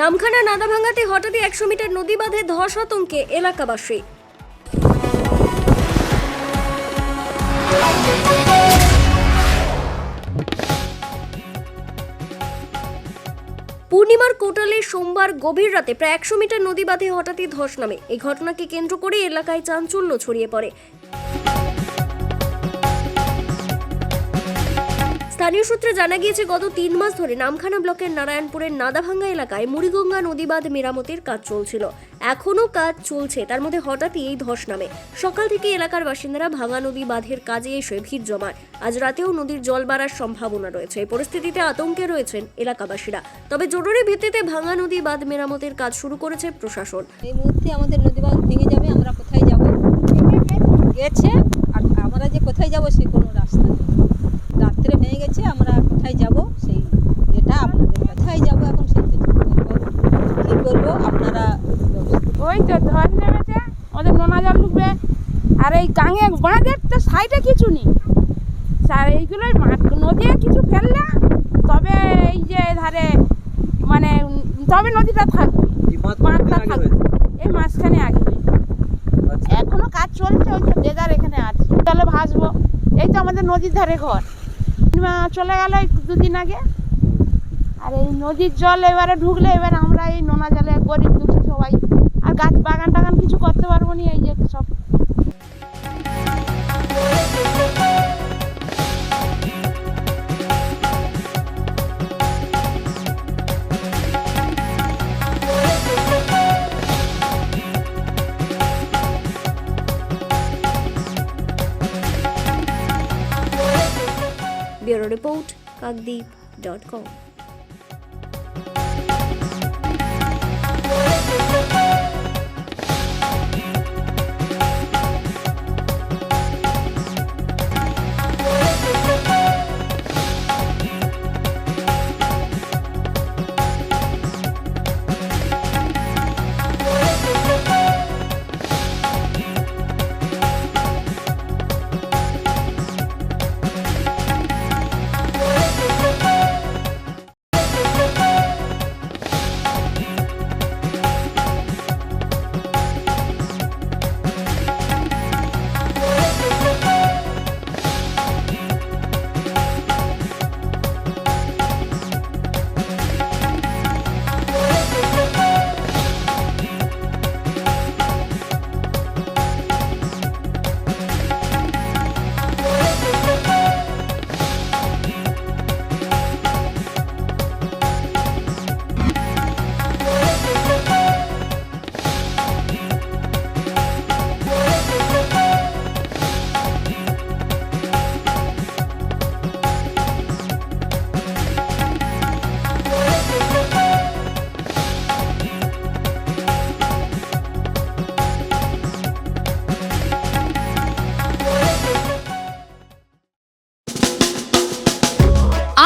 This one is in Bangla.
নামখানা নাদা ভাঙাতে হঠাৎই একশো মিটার নদী বাঁধে ধস আতঙ্কে এলাকাবাসী। পূর্ণিমার কোটালে সোমবার গভীর রাতে প্রায় একশো মিটার নদী বাঁধে হঠাৎই ধস নামে। এই ঘটনাকে কেন্দ্র করে এলাকায় চাঞ্চল্য ছড়িয়ে পড়ে। স্থানীয় সূত্রে জানা গিয়েছে, গত তিন মাস ধরে নামখানা ব্লকের নারায়ণপুরের নাদাভাঙ্গা এলাকায় মুড়িগঙ্গা নদীবাঁধ মেরামতের কাজ চলছিল। এখনও কাজ চলছে, তার মধ্যে হঠাৎই এই ধস নামে। সকাল থেকে এলাকার বাসিন্দারা ভাঙা নদী বাঁধের কাজে এসে ভিড় জমায় আজ রাতেও নদীর জল বাড়ার সম্ভাবনা রয়েছে। এই পরিস্থিতিতে আতঙ্কে রয়েছেন এলাকাবাসীরা। তবে জরুরি ভিত্তিতে ভাঙা নদী বাঁধ মেরামতের কাজ শুরু করেছে প্রশাসন। এই মুহূর্তে আমাদের নদী বাঁধ ভেঙে যাবে, আমরা কোথায় যাব? গেছে, আর আমরা যে কোথায় যাব, সে কোনো রাস্তা গেছে আমরা কোথায় যাব? সেই এটা আপনাদের কোথায় যাব এখন সেই কী করব আপনারা ওই তো ধর নেমেছে ওদের নোনা জল ঢুকবে। আর এই গাঙে বাঁধের তো সাইডে কিছু নেই। আর এইগুলোই মাঠ নদী কিছু ফেললে তবে এই যে ধারে মানে তবে নদীটা থাকবে। বাঁধটা থাকবে এই মাঝখানে আগে আচ্ছা। এখনও কাজ চলছে ওই তো দেদার এখানে আছে। চলে ভাসবো। এই তো আমাদের নদীর ধারে ঘর। পূর্ণিমা চলে গেল দুদিন আগে। আর এই নদীর জল এবারে ঢুকলে এবার আমরা এই নোনা জলে গরিব দুঃখী সবাই। আর গাছ বাগান টাগান কিছু করতে পারব না, এই যে সব Bureau Report, Kakdeep.com.